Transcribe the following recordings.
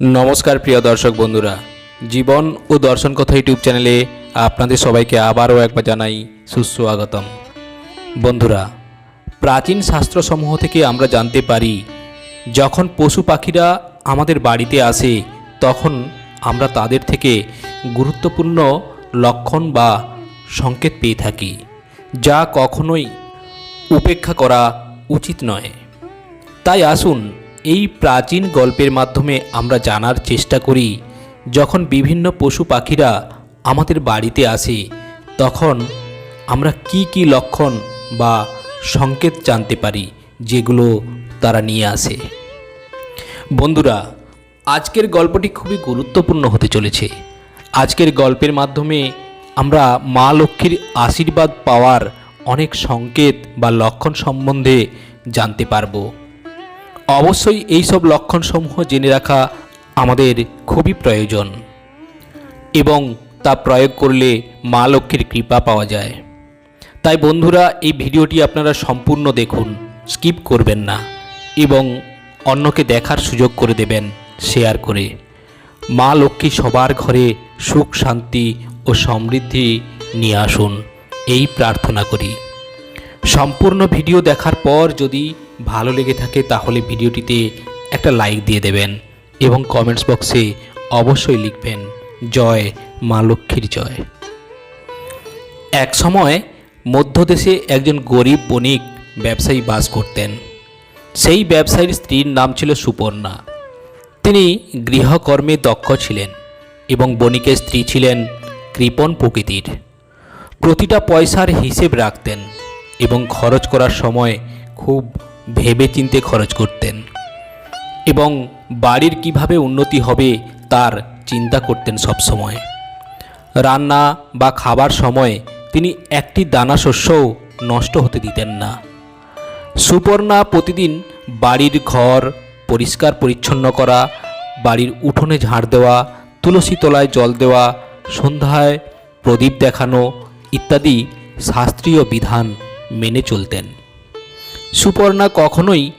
নমস্কার প্রিয় দর্শক বন্ধুরা। জীবন ও দর্শন কথা ইউটিউব চ্যানেলে আপনাদের সবাইকে আবারও একবার জানাই সুস্বাগতম। বন্ধুরা, প্রাচীন শাস্ত্রসমূহ থেকে আমরা জানতে পারি, যখন পশু পাখিরা আমাদের বাড়িতে আসে, তখন আমরা তাদের থেকে গুরুত্বপূর্ণ লক্ষণ বা সংকেত পেয়ে থাকি, যা কখনোই উপেক্ষা করা উচিত নয়। তাই আসুন এই প্রাচীন গল্পের মাধ্যমে আমরা জানার চেষ্টা করি, যখন বিভিন্ন পশু পাখিরা আমাদের বাড়িতে আসে, তখন আমরা কি কি লক্ষণ বা সংকেত জানতে পারি যেগুলো তারা নিয়ে আসে। বন্ধুরা, আজকের গল্পটি খুবই গুরুত্বপূর্ণ হতে চলেছে। আজকের গল্পের মাধ্যমে আমরা মা লক্ষ্মীর আশীর্বাদ পাওয়ার অনেক সংকেত বা লক্ষণ সম্বন্ধে জানতে পারব। অবশ্যই এই সব লক্ষণসমূহ জেনে রাখা আমাদের খুবই প্রয়োজন এবং তা প্রয়োগ করলে মা লক্ষ্মীর কৃপা পাওয়া যায়। তাই বন্ধুরা, এই ভিডিওটি আপনারা সম্পূর্ণ দেখুন, স্কিপ করবেন না এবং অন্যকে দেখার সুযোগ করে দেবেন শেয়ার করে। মা লক্ষ্মী সবার ঘরে সুখ, শান্তি ও সমৃদ্ধি নিয়ে আসুন, এই প্রার্থনা করি। সম্পূর্ণ ভিডিও দেখার পর যদি ভালো লেগে থাকে তাহলে ভিডিওটিতে একটা লাইক দিয়ে দেবেন এবং কমেন্টস বক্সে অবশ্যই লিখবেন, জয় মা লক্ষ্মীর জয়। এক সময় মধ্যদেশে একজন গরিব বণিক ব্যবসায়ী বাস করতেন। সেই ব্যবসায়ীর স্ত্রীর নাম ছিল সুপর্ণা। তিনি গৃহকর্মে দক্ষ ছিলেন এবং বণিকের স্ত্রী ছিলেন কৃপণ প্রকৃতির। প্রতিটা পয়সার হিসেব রাখতেন এবং খরচ করার সময় খুব ভেবে চিনতে খরচ করতেন এবং বাড়ির কীভাবে উন্নতি হবে তার চিন্তা করতেন সব সময় রান্না বা খাবার সময় তিনি একটি দানা শস্যও নষ্ট হতে দিতেন না। সুপর্ণা প্রতিদিন বাড়ির ঘর পরিষ্কার পরিচ্ছন্ন করা, বাড়ির উঠোনে ঝাড় দেওয়া, তুলসী তলায় জল দেওয়া, সন্ধ্যায় প্রদীপ দেখানো ইত্যাদি শাস্ত্রীয় বিধান মেনে চলতেন। সুপর্ণা কখনোই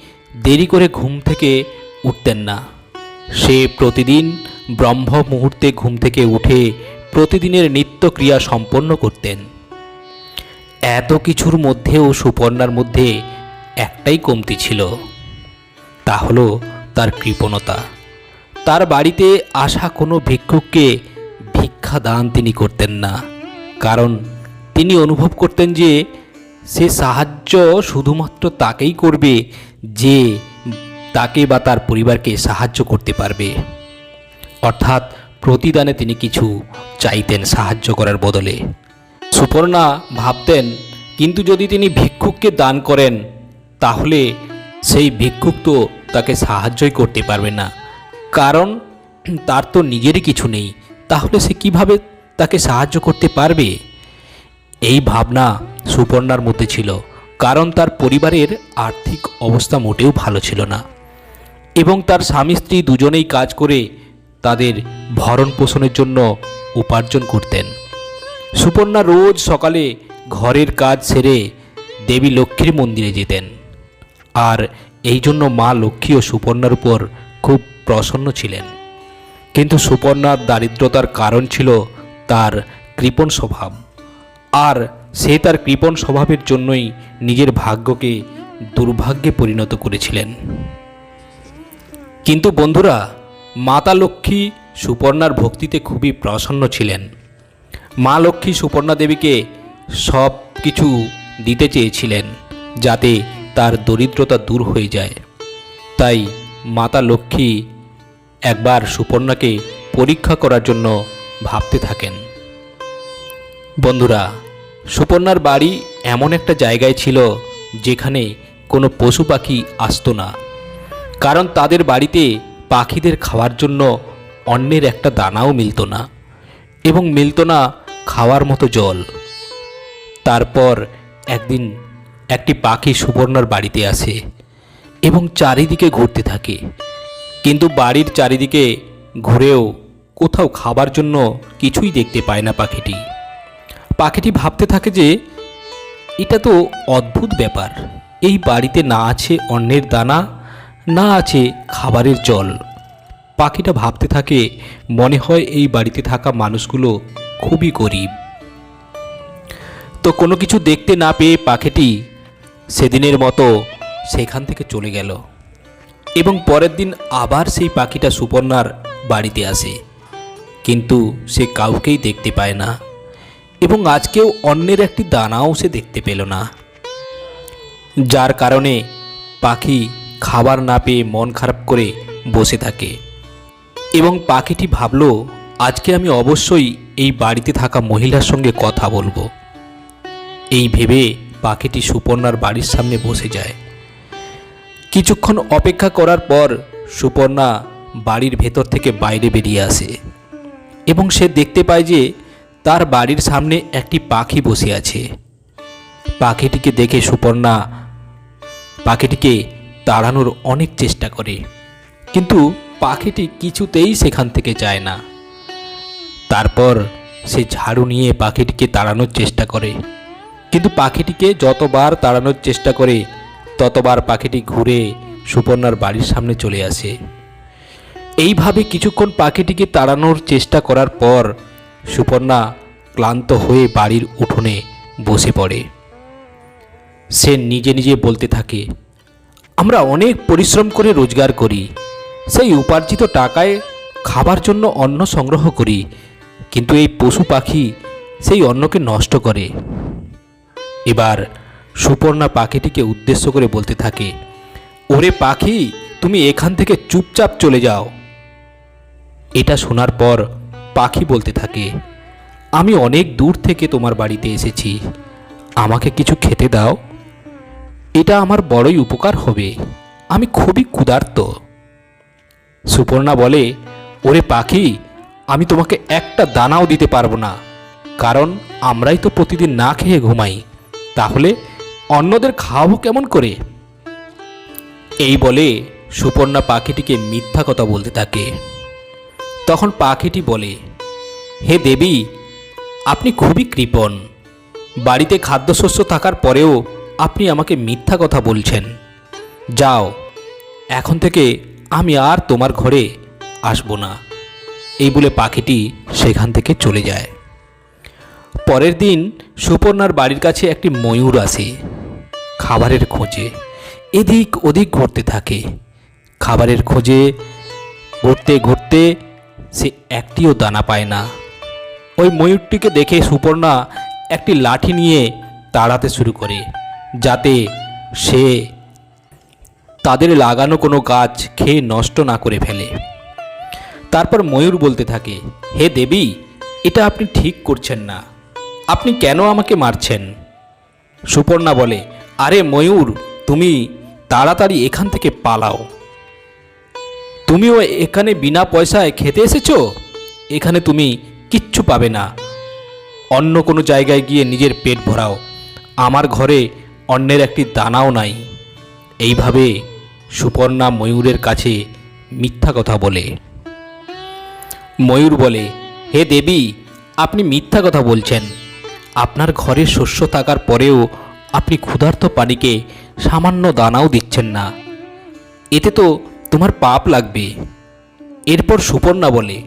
দেরি করে ঘুম থেকে উঠতেন না। সে প্রতিদিন ব্রহ্ম মুহূর্তে ঘুম থেকে উঠে প্রতিদিনের নিত্যক্রিয়া সম্পন্ন করতেন। এত কিছুর মধ্যেও সুপর্ণার মধ্যে একটাই কমতি ছিল। তা হলো তার কৃপণতা। তার বাড়িতে আসা কোনো ভিক্ষুককে ভিক্ষা দান তিনি করতেন না। কারণ তিনি অনুভব করতেন যে সে সাহায্য শুধুমাত্র তাকেই করবে যে তাকে বা তার পরিবারকে সাহায্য করতে পারবে। অর্থাৎ প্রতিদানে তিনি কিছু চাইতেন সাহায্য করার বদলে। সুপর্ণা ভাবতেন, কিন্তু যদি তিনি ভিক্ষুককে দান করেন, তাহলে সেই ভিক্ষুক তো তাকে সাহায্যই করতে পারবে না। কারণ তার তো নিজেরই কিছু নেই, তাহলে সে কীভাবে তাকে সাহায্য করতে পারবে? এই ভাবনা সুপর্ণার মধ্যে ছিল, কারণ তার পরিবারের আর্থিক অবস্থা মোটেও ভালো ছিল না। এবং তার স্বামী স্ত্রী দুজনেই কাজ করে তাদের ভরণ পোষণের জন্য উপার্জন করতেন। সুপর্ণা রোজ সকালে ঘরের কাজ সেরে দেবী লক্ষ্মীর মন্দিরে যেতেন। আর এই জন্য মা লক্ষ্মী ও সুপর্ণার উপর খুব প্রসন্ন ছিলেন। কিন্তু সুপর্ণার দারিদ্রতার কারণ ছিল তার কৃপণ স্বভাব। আর সে তার কৃপণ স্বভাবের জন্যই নিজের ভাগ্যকে দুর্ভাগ্যে পরিণত করেছিলেন। কিন্তু বন্ধুরা, মাতা লক্ষ্মী সুপর্ণার ভক্তিতে খুবই প্রসন্ন ছিলেন। মা লক্ষ্মী সুপর্ণা দেবীকে সব কিছু দিতে চেয়েছিলেন যাতে তার দরিদ্রতা দূর হয়ে যায়। তাই মাতা লক্ষ্মী একবার সুপর্ণাকে পরীক্ষা করার জন্য ভাবতে থাকেন। বন্ধুরা সুপর্ণার বাড়ি এমন একটা জায়গায় ছিল যেখানে কোনো পশু পাখি আসতো না। কারণ তাদের বাড়িতে পাখিদের খাওয়ার জন্য অন্যের একটা দানাও মিলতো না এবং মিলতো না খাওয়ার মতো জল। তারপর একদিন একটি পাখি সুবর্ণার বাড়িতে আসে এবং চারিদিকে ঘুরতে থাকে। কিন্তু বাড়ির চারিদিকে ঘুরেও কোথাও খাবার জন্য কিছুই দেখতে পায় না পাখিটি। পাখিটি ভাবতে থাকে যে, এটা তো অদ্ভুত ব্যাপার। এই বাড়িতে না আছে অন্যের দানা, না আছে খাবারের জল। পাখিটা ভাবতে থাকে, মনে হয় এই বাড়িতে থাকা মানুষগুলো খুবই গরিব। তো কোনো কিছু দেখতে না পেয়ে পাখিটি সেদিনের মতো সেখান থেকে চলে গেল। এবং পরের দিন আবার সেই পাখিটা সুপর্ণার বাড়িতে আসে। কিন্তু সে কাউকেই দেখতে পায় না। এবং আজকেও অন্যের একটি দানাও সে দেখতে পেল না। যার কারণে পাখি খাবার না পেয়ে মন খারাপ করে বসে থাকে। এবং পাখিটি ভাবল, আজকে আমি অবশ্যই এই বাড়িতে থাকা মহিলার সঙ্গে কথা বলব। এই ভেবে পাখিটি সুপর্ণার বাড়ির সামনে বসে যায়। কিছুক্ষণ অপেক্ষা করার পর সুপর্ণা বাড়ির ভেতর থেকে বাইরে বেরিয়ে আসে এবং সে দেখতে পায় যে তার বাড়ির সামনে একটি পাখি বসে আছে। পাখিটিকে দেখে সুপর্ণা পাখিটিকে তাড়ানোর অনেক চেষ্টা করে, কিন্তু পাখিটি কিছুতেই সেখান থেকে যায় না। তারপর সে ঝাড়ু নিয়ে পাখিটিকে তাড়ানোর চেষ্টা করে, কিন্তু পাখিটিকে যতবার তাড়ানোর চেষ্টা করে, ততবার পাখিটি ঘুরে সুপর্ণার বাড়ির সামনে চলে আসে। এইভাবে কিছুক্ষণ পাখিটিকে তাড়ানোর চেষ্টা করার পর সুপর্ণা ক্লান্ত হয়ে বাড়ির উঠোনে বসে পড়ে। সে নিজে নিজে বলতে থাকে, আমরা অনেক পরিশ্রম করে রোজগার করি, সেই উপার্জিত টাকায় খাবার জন্য অন্ন সংগ্রহ করি, কিন্তু এই পশু পাখি সেই অন্নকে নষ্ট করে। এবার সুপর্ণা পাখিটিকে উদ্দেশ্য করে বলতে থাকে, ওরে পাখি, তুমি এখান থেকে চুপচাপ চলে যাও। এটা শোনার পর পাখি বলতে থাকে, আমি অনেক দূর থেকে তোমার বাড়িতে এসেছি, আমাকে কিছু খেতে দাও। এটা আমার বড়ই উপকার হবে, আমি খুবই ক্ষুধার্ত। সুপর্ণা বলে, ওরে পাখি, আমি তোমাকে একটা দানাও দিতে পারব না, কারণ আমরাই তো প্রতিদিন না খেয়ে ঘুমাই, তাহলে অন্যদের খাওয়াবো কেমন করে? এই বলে সুপর্ণা পাখিটিকে মিথ্যা কথা বলতে থাকে। তখন পাখিটি বলে, হে দেবী, আপনি খুবই কৃপণ। বাড়িতে খাদ্যশস্য থাকার পরেও আপনি আমাকে মিথ্যা কথা বলছেন। যাও, এখন থেকে আমি আর তোমার ঘরে আসব না। এই বলে পাখিটি সেখান থেকে চলে যায়। পরের দিন সুপর্ণার বাড়ির কাছে একটি ময়ূর আসে, খাবারের খোঁজে। এদিক ওদিক ঘুরতে থাকে। খাবারের খোঁজে ঘুরতে ঘুরতে সে একটিও দানা পায় না। ওই ময়ূরটিকে দেখে সুপর্ণা একটি লাঠি নিয়ে তাড়াতে শুরু করে, যাতে সে তাদের লাগানো কোনো গাছ খেয়ে নষ্ট না করে ফেলে। তারপর ময়ূর বলতে থাকে, হে দেবী, এটা আপনি ঠিক করছেন না। আপনি কেন আমাকে মারছেন? সুপর্ণা বলে, আরে ময়ূর, তুমি তাড়াতাড়ি এখান থেকে পালাও। তুমিও এখানে বিনা পয়সায় খেতে এসেছ? এখানে তুমি কিচ্ছু পাবে না। অন্য কোনো জায়গায় গিয়ে নিজের পেট ভরাও। আমার ঘরে অন্যের একটি দানাও নাই। এইভাবে সুপর্ণা ময়ূরের কাছে মিথ্যা কথা বলে। ময়ূর বলে, হে দেবী, আপনি মিথ্যা কথা বলছেন। আপনার ঘরে শস্য থাকার পরেও আপনি ক্ষুধার্ত পানিকে সামান্য দানাও দিচ্ছেন না। এতে তো তোমার পাপ লাগবে। এরপর সুপর্ণা বলে,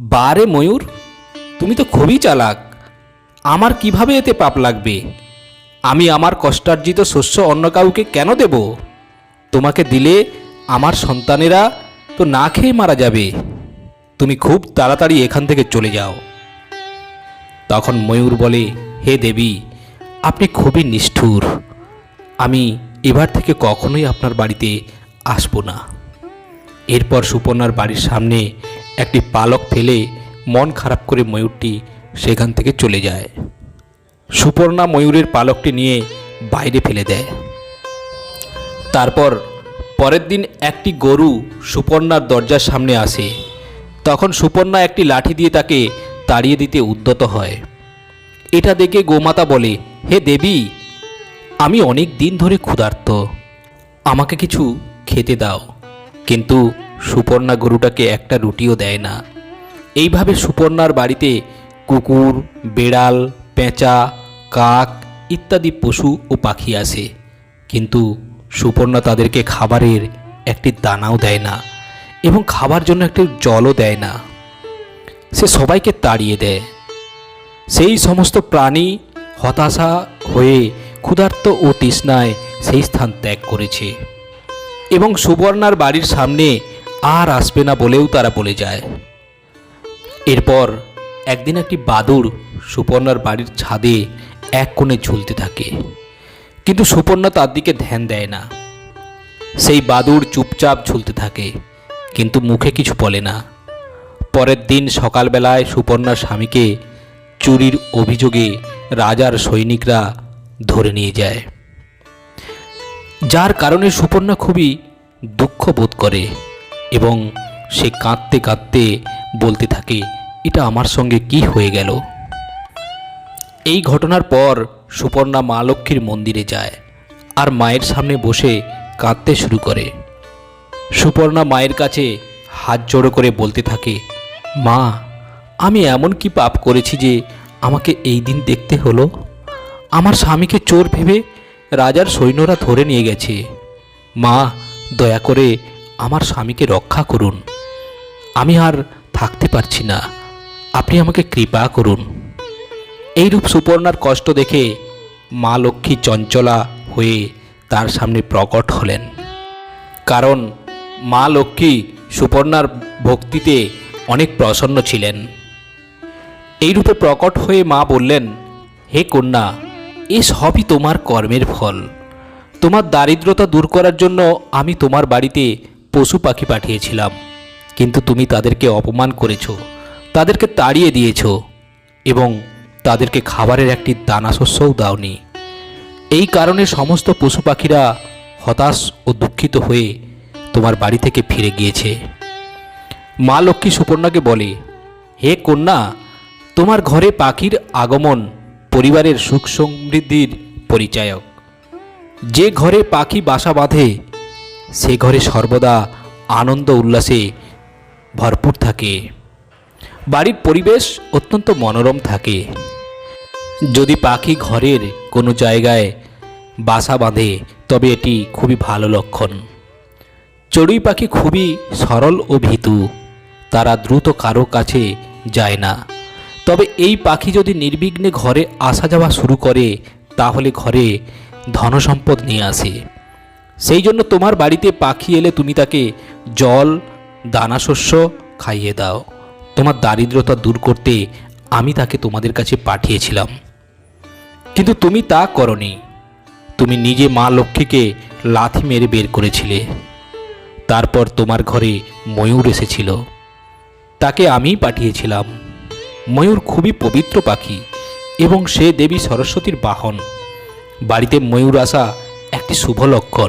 বারে ময়ূর, তুমি তো খুবই চালাক। আমার কীভাবে এতে পাপ লাগবে? আমি আমার কষ্টার্জিত শস্য অন্য কাউকে কেন দেব? তোমাকে দিলে আমার সন্তানেরা তো না খেয়ে মারা যাবে। তুমি খুব তাড়াতাড়ি এখান থেকে চলে যাও। তখন ময়ূর বলে, হে দেবী, আপনি খুবই নিষ্ঠুর। আমি এবার থেকে কখনোই আপনার বাড়িতে আসব না। এরপর সুপর্ণার বাড়ির সামনে একটি পালক ফেলে মন খারাপ করে ময়ূরটি সেখান থেকে চলে যায়। সুপর্ণা ময়ূরের পালকটি নিয়ে বাইরে ফেলে দেয়। তারপর পরের দিন একটি গরু সুপর্ণার দরজার সামনে আসে। তখন সুপর্ণা একটি লাঠি দিয়ে তাকে তাড়িয়ে দিতে উদ্যত হয়। এটা দেখে গোমাতা বলে, হে দেবী, আমি অনেক দিন ধরে ক্ষুধার্ত। আমাকে কিছু খেতে দাও। কিন্তু সুপর্ণা গরুটাকে একটা রুটিও দেয় না। এইভাবে সুপর্ণার বাড়িতে কুকুর, বেড়াল, পেঁচা, কাক ইত্যাদি পশু ও পাখি আসে। কিন্তু সুপর্ণা তাদেরকে খাবারের একটি দানাও দেয় না এবং খাবার জন্য একটি জলও দেয় না। সে সবাইকে তাড়িয়ে দেয়। সেই সমস্ত প্রাণী হতাশা হয়ে ক্ষুধার্ত ও তৃষ্ণায় সেই স্থান ত্যাগ করেছে। এবং সুবর্ণার বাড়ির সামনে আর আসবে না বলেও তারা বলে যায়। এরপর একদিন একটি বাদুড় সুপর্ণার বাড়ির ছাদে এক কোণে ঝুলতে থাকে। কিন্তু সুপর্ণা তার দিকে ধ্যান দেয় না। সেই বাদুড় চুপচাপ ঝুলতে থাকে, কিন্তু মুখে কিছু বলে না। পরের দিন সকালবেলায় সুপর্ণার স্বামীকে চুরির অভিযোগে রাজার সৈনিকরা ধরে নিয়ে যায়। যার কারণে সুপর্ণা খুবই দুঃখ বোধ করে এবং সে কাঁদতে কাঁদতে বলতে থাকে, এটা আমার সঙ্গে কি হয়ে গেল? এই ঘটনার পর সুপর্ণা মা লক্ষ্মীর মন্দিরে যায় আর মায়ের সামনে বসে কাঁদতে শুরু করে। সুপর্ণা মায়ের কাছে হাত জোড়ো করে বলতে থাকে, মা, আমি এমন কি পাপ করেছি যে আমাকে এই দিন দেখতে হলো? আমার স্বামীকে চোর ভেবে রাজার সৈন্যরা ধরে নিয়ে গেছে। মা, দয়া করে আমার স্বামীকে রক্ষা করুন। আমি আর থাকতে পারছি না। আপনি আমাকে কৃপা করুন। এইরূপ সুপর্ণার কষ্ট দেখে মা লক্ষ্মী চঞ্চলা হয়ে তার সামনে প্রকট হলেন। কারণ মা লক্ষ্মী সুপর্ণার ভক্তিতে অনেক প্রসন্ন ছিলেন। এইরূপে প্রকট হয়ে মা বললেন, হে কন্যা এ সবই তোমার কর্মের ফল। তোমার দারিদ্রতা দূর করার জন্য আমি তোমার বাড়িতে পশু পাখি পাঠিয়েছিলাম। কিন্তু তুমি তাদেরকে অপমান করেছ, তাদেরকে তাড়িয়ে দিয়েছ এবং তাদেরকে খাবারের একটি দানা শস্যও দাওনি। এই কারণে সমস্ত পশু পাখিরা হতাশ ও দুঃখিত হয়ে তোমার বাড়ি থেকে ফিরে গিয়েছে। মা লক্ষ্মী সুপর্ণাকে বলে, হে কন্যা, তোমার ঘরে পাখির আগমন পরিবারের সুখ সমৃদ্ধির পরিচায়ক। যে ঘরে পাখি বাসা বাঁধে, সে ঘরে সর্বদা আনন্দ উল্লাসে ভরপুর থাকে। বাড়ির পরিবেশ অত্যন্ত মনোরম থাকে। যদি পাখি ঘরের কোনো জায়গায় বাসা বাঁধে, তবে এটি খুবই ভালো লক্ষণ। চড়ুই পাখি খুবই সরল ও ভীতু, তারা দ্রুত কারও কাছে যায় না। তবে এই পাখি যদি নির্বিঘ্নে ঘরে আসা যাওয়া শুরু করে, তাহলে ঘরে ধনসম্পদ নিয়ে আসে। সেই জন্য তোমার বাড়িতে পাখি এলে তুমি তাকে জল দানা শস্য খাইয়ে দাও। তোমার দারিদ্রতা দূর করতে আমি তাকে তোমাদের কাছে পাঠিয়েছিলাম। কিন্তু তুমি তা করনি। তুমি নিজে মা লক্ষ্মীকে লাথি মেরে বের করেছিলে। তারপর তোমার ঘরে ময়ূর এসেছিল। তাকে আমিই পাঠিয়েছিলাম। ময়ূর খুবই পবিত্র পাখি এবং সে দেবী সরস্বতীর বাহন। বাড়িতে ময়ূর আসা একটি শুভ লক্ষণ।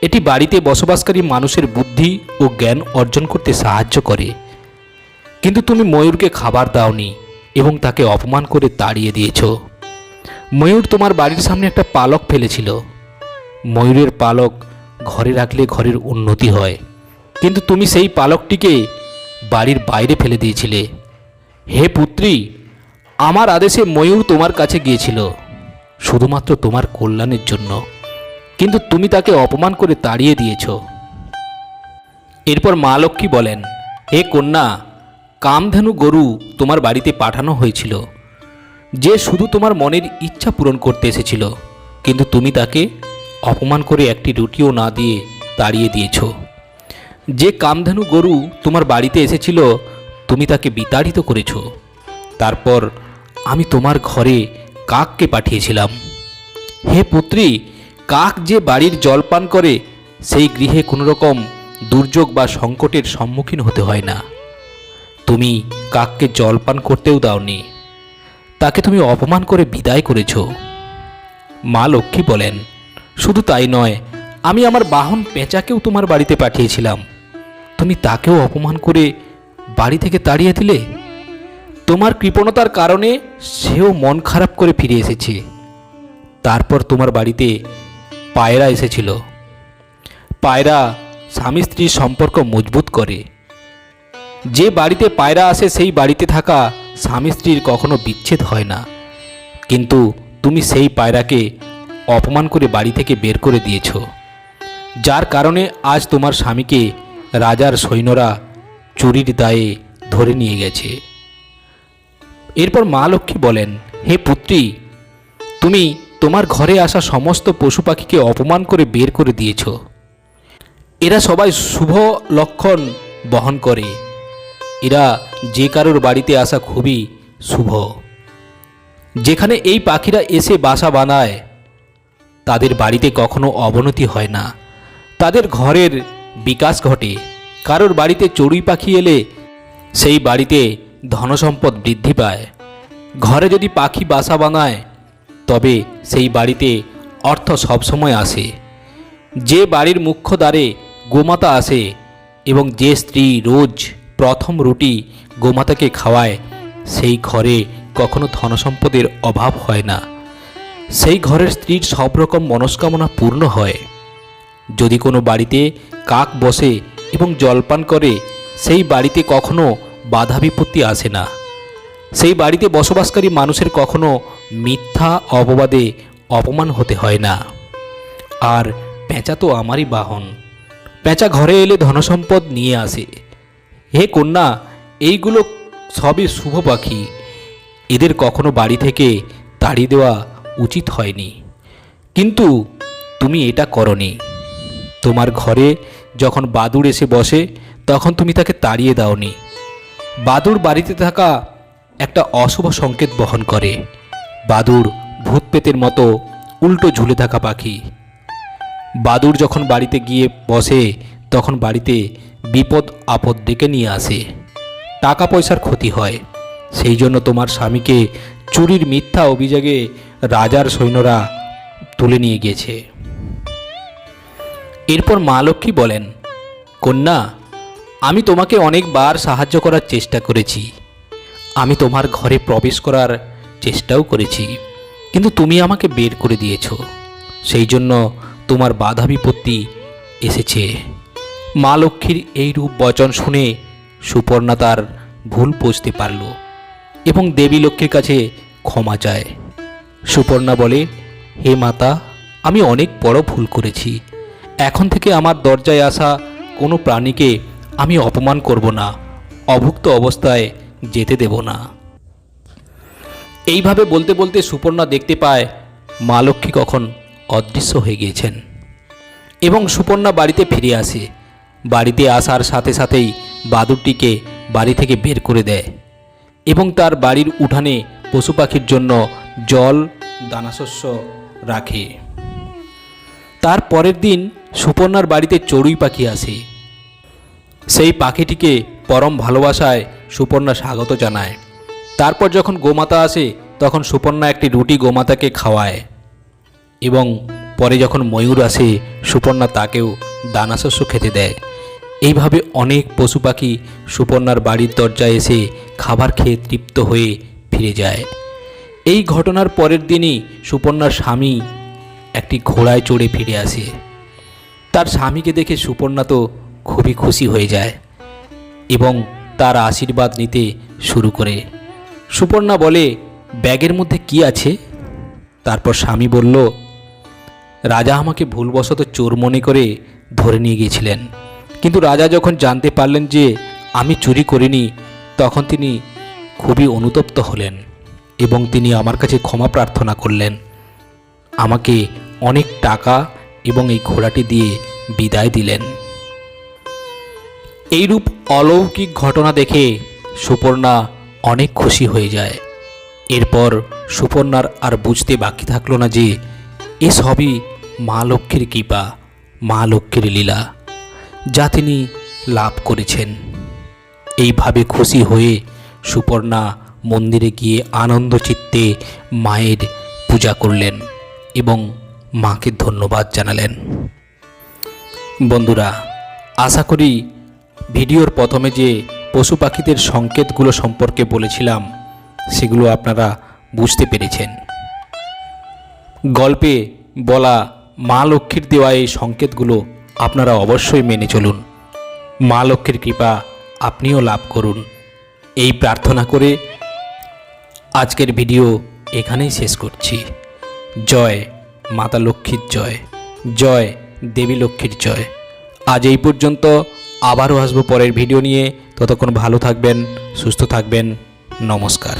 এটি বাড়িতে বসবাসকারী মানুষের বুদ্ধি ও জ্ঞান অর্জন করতে সাহায্য করে। কিন্তু তুমি ময়ূরকে খাবার দাওনি এবং তাকে অপমান করে তাড়িয়ে দিয়েছ। ময়ূর তোমার বাড়ির সামনে একটা পালক ফেলেছিল। ময়ূরের পালক ঘরে রাখলে ঘরের উন্নতি হয়। কিন্তু তুমি সেই পালকটিকে বাড়ির বাইরে ফেলে দিয়েছিলে। হে পুত্রী, আমার আদেশে ময়ূর তোমার কাছে গিয়েছিল, শুধুমাত্র তোমার কল্যাণের জন্য। কিন্তু তুমি তাকে অপমান করে তাড়িয়ে দিয়েছ। এরপর মা লক্ষ্মী বলেন, হে কন্যা, কামধেনু গরু তোমার বাড়িতে পাঠানো হয়েছিল। যে শুধু তোমার মনের ইচ্ছা পূরণ করতে এসেছিল, কিন্তু তুমি তাকে অপমান করে একটি রুটিও না দিয়ে তাড়িয়ে দিয়েছ। যে কামধেনু গরু তোমার বাড়িতে এসেছিল তুমি তাকে বিতাড়িত করেছ। তারপর আমি তোমার ঘরে কাককে পাঠিয়েছিলাম। হে পুত্রী, কাক যে বাড়ির জল পান করে, সেই গৃহে কোনো রকম দুর্যোগ বা সংকটের সম্মুখীন হতে হয় না। তুমি কাককে জল পান করতেও দাওনি। তাকে তুমি অপমান করে বিদায় করেছ। মা লক্ষ্মী বলেন, শুধু তাই নয়, আমি আমার বাহন পেঁচাকেও তোমার বাড়িতে পাঠিয়েছিলাম। তুমি তাকেও অপমান করে বাড়ি থেকে তাড়িয়ে দিলে? তোমার কৃপণতার কারণে সেও মন খারাপ করে ফিরে এসেছে। তারপর তোমার বাড়িতে পায়রা এসেছিল। পায়রা স্বামী স্ত্রীর সম্পর্ক মজবুত করে। যে বাড়িতে পায়রা আসে, সেই বাড়িতে থাকা স্বামী স্ত্রীর কখনো বিচ্ছেদ হয় না। কিন্তু তুমি সেই পায়রাকে অপমান করে বাড়ি থেকে বের করে দিয়েছ। যার কারণে আজ তোমার স্বামীকে রাজার সৈন্যরা চুরির দায়ে ধরে নিয়ে গেছে। এরপর মা লক্ষ্মী বলেন, হে পুত্রী, তুমি তোমার ঘরে আসা সমস্ত পশু পাখিকে অপমান করে বের করে দিয়েছ। এরা সবাই শুভ লক্ষণ বহন করে। এরা যে কারোর বাড়িতে আসা খুবই শুভ। যেখানে এই পাখিরা এসে বাসা বানায়, তাদের বাড়িতে কখনো অবনতি হয় না। তাদের ঘরের বিকাশ ঘটে। কারোর বাড়িতে চড়ুই পাখি এলে সেই বাড়িতে ধনসম্পদ বৃদ্ধি পায়। ঘরে যদি পাখি বাসা বানায় তবে সেই বাড়িতে অর্থ সবসময় আসে। যে বাড়ির মুখ্য দ্বারে গোমাতা আসে এবং যে স্ত্রী রোজ প্রথম রুটি গোমাতাকে খাওয়ায়, সেই ঘরে কখনো ধনসম্পদের অভাব হয় না। সেই ঘরের স্ত্রীর সব রকম মনস্কামনা পূর্ণ হয়। যদি কোনো বাড়িতে কাক বসে এবং জলপান করে, সেই বাড়িতে কখনো বাধা বিপত্তি আসে না। সেই বাড়িতে বসবাসকারী মানুষের কখনো মিথ্যা অপবাদে অপমান হতে হয় না। আর পেঁচা তো আমারই বাহন। পেঁচা ঘরে এলে ধনসম্পদ নিয়ে আসে। হে কন্যা, এইগুলো সবই শুভ পাখি। এদের কখনো বাড়ি থেকে তাড়িয়ে দেওয়া উচিত হয়নি। কিন্তু তুমি এটা করনি। তোমার ঘরে যখন বাদুড় এসে বসে, তখন তুমি তাকে তাড়িয়ে দাওনি। বাদুড় বাড়িতে থাকা একটা অশুভ সংকেত বহন করে। বাদুড় ভূত পেতের মতো উল্টো ঝুলে থাকা পাখি। বাদুড় যখন বাড়িতে গিয়ে বসে, তখন বাড়িতে বিপদ আপদ ডেকে নিয়ে আসে। টাকা পয়সার ক্ষতি হয়। সেই জন্য তোমার স্বামীকে চুরির মিথ্যা অভিযোগে রাজার সৈন্যরা তুলে নিয়ে গিয়েছে। এরপর মা লক্ষ্মী বলেন, কন্যা, আমি তোমাকে অনেকবার সাহায্য করার চেষ্টা করেছি। আমি তোমার ঘরে প্রবেশ করার চেষ্টাও করেছি, কিন্তু তুমি আমাকে বের করে দিয়েছ। সেই জন্য তোমার বাধা বিপত্তি এসেছে। মা লক্ষ্মীর এই রূপ বচন শুনে সুপর্ণা তার ভুল বুঝতে পারল এবং দেবী লক্ষ্মীর কাছে ক্ষমা চায়। সুপর্ণা বলে, হে মাতা, আমি অনেক বড় ভুল করেছি। এখন থেকে আমার দরজায় আসা কোনো প্রাণীকে আমি অপমান করব না, অভুক্ত অবস্থায় যেতে দেব না। এইভাবে বলতে বলতে সুপর্ণা দেখতে পায় মা লক্ষ্মী কখন অদৃশ্য হয়ে গিয়েছেন। এবং সুপর্ণা বাড়িতে ফিরে আসে। বাড়িতে আসার সাথে সাথেই বাদুরটিকে বাড়ি থেকে বের করে দেয় এবং তার বাড়ির উঠানে পশু পাখির জন্য জল, দানাশস্য রাখে। তার পরের দিন সুপর্ণার বাড়িতে চড়ুই পাখি আসে। সেই পাখিটিকে পরম ভালোবাসায় সুপর্ণা স্বাগত জানায়। তারপর যখন গোমাতা আসে, তখন সুপর্ণা একটি রুটি গোমাতাকে খাওয়ায় এবং পরে যখন ময়ূর আসে, সুপর্ণা তাকেও দানাশস্য খেতে দেয়। এইভাবে অনেক পশু পাখি সুপর্ণার বাড়ির দরজায় এসে খাবার খেয়ে তৃপ্ত হয়ে ফিরে যায়। এই ঘটনার পরের দিনই সুপর্ণার স্বামী একটি ঘোড়ায় চড়ে ফিরে আসে। তার স্বামীকে দেখে সুপর্ণা তো খুবই খুশি হয়ে যায় এবং তার আশীর্বাদ নিতে শুরু করে। সুপর্ণা বলে, ব্যাগের মধ্যে কি আছে? তারপর স্বামী বলল, রাজা আমাকে ভুলবশত চোর মনে করে ধরে নিয়ে গিয়েছিলেন। কিন্তু রাজা যখন জানতে পারলেন যে আমি চুরি করিনি, তখন তিনি খুবই অনুতপ্ত হলেন এবং তিনি আমার কাছে ক্ষমা প্রার্থনা করলেন। আমাকে অনেক টাকা এবং এই ঘোড়াটি দিয়ে বিদায় দিলেন। এইরূপ অলৌকিক ঘটনা দেখে সুপর্ণা অনেক খুশি হয়ে যায়। এরপর সুপর্ণার আর বুঝতে বাকি থাকল না যে এ সবই মা লক্ষ্মীর কৃপা, মা লক্ষ্মীর লীলা যা তিনি লাভ করেছেন। এইভাবে খুশি হয়ে সুপর্ণা মন্দিরে গিয়ে আনন্দ চিত্তে মায়ের পূজা করলেন এবং মাকে ধন্যবাদ জানালেন। বন্ধুরা, আশা করি ভিডিওর প্রথমে যে পশু পাখিদের সংকেতগুলো সম্পর্কে বলেছিলাম, সেগুলো আপনারা বুঝতে পেরেছেন। গল্পে বলা মা লক্ষ্মীর দেওয়া এই সংকেতগুলো আপনারা অবশ্যই মেনে চলুন। মা লক্ষ্মীর কৃপা আপনিও লাভ করুন। এই প্রার্থনা করে আজকের ভিডিও এখানেই শেষ করছি। জয় মাতা লক্ষ্মীর জয়। জয় দেবী লক্ষ্মীর জয়। আজ এই পর্যন্ত আবারও আসব পরের ভিডিও নিয়ে। ততক্ষণ ভালো থাকবেন, সুস্থ থাকবেন। নমস্কার।